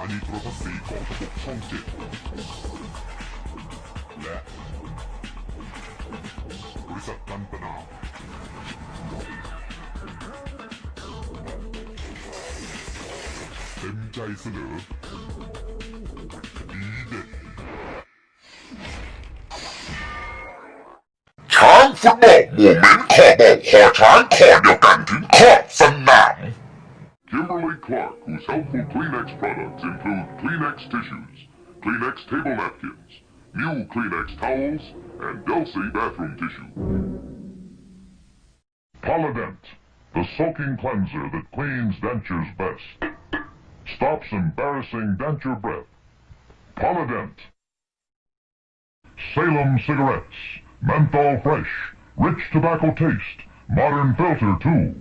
านีโทรทัศน์สีของระบบช่องเจ็ดและบริษัทกันตนาเต็มใจเสนอดีเด็ดช้างฟุตบอลโมเมนต์ขอบอกขอช้างขอเดียวกัน Helpful Kleenex products include Kleenex tissues, Kleenex table napkins, new Kleenex towels, and Delsey bathroom tissue. Polident, the soaking cleanser that cleans dentures best. Stops embarrassing denture breath. Polident. Salem cigarettes, menthol fresh, rich tobacco taste, modern filter too.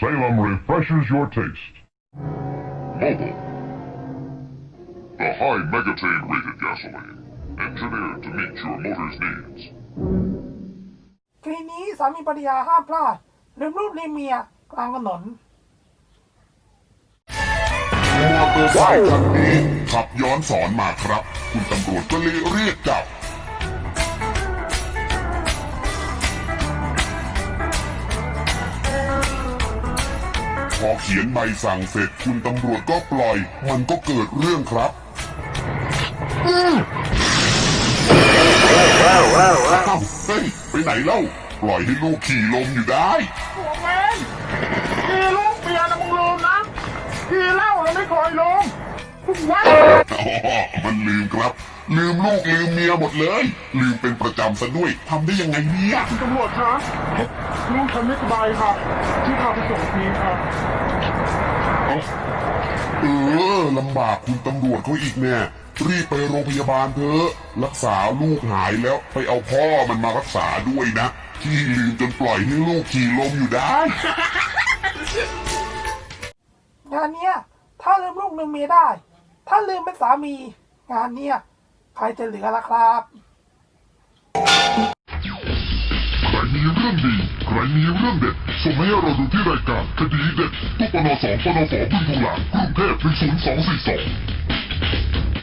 Salem refreshes your taste. Mobile. The high megatane rated gasoline, engineered to meet your motor's needs. คืนนี้สามีภรรยาห้ามพลาดลืมรูปลืมเมียกลางถนน มอเตอร์ไซค์คันนี้ขับย้อนสอนมาครับ คุณตำรวจก็เลยเรียกจับ พอเขียนใบสั่งเสร็จคุณตำรวจก็ปล่อย มันก็เกิดเรื่องครับอ้าวเฮ้ยไปไหนเล่า ปล่อยให้ลูกขี่ลมอยู่ได้หัวแมนพี่ลูกเมียนะมึงลืมนะพี่เล่าเราไม่คอยลงทุกวันอ๋อมันลืมครับ ลืมลูกลืมเมียหมดเลย ลืมเป็นประจำซะด้วยทำได้ยังไงเนี่ยตำรวจคะลูกฉันไม่สบายค่ะที่พาไปส่งทีค่ะเออลำบากคุณตำรวจเขาอีกเนี่ย รีบไปโรงพยาบาลเถอะรักษาลูกหายแล้วไปเอาพ่อมันมารักษาด้วยนะ ที่ลืมจนปล่อยให้ลูกขี่ลมอยู่ได้ งานเนี้ย ถ้าลืมลูกลืมเมียได้ ถ้าลืมเป็นสามี งานเนี้ยใครจะเหลือล่ะครับใครมีเรื่องดีใครมีเรื่องเด็ดส่งมาให้เราดูที่รายการคดีเด็ดตุ๊กปนสองปนสองพึ่งพุงหลางกรุงเทพ10242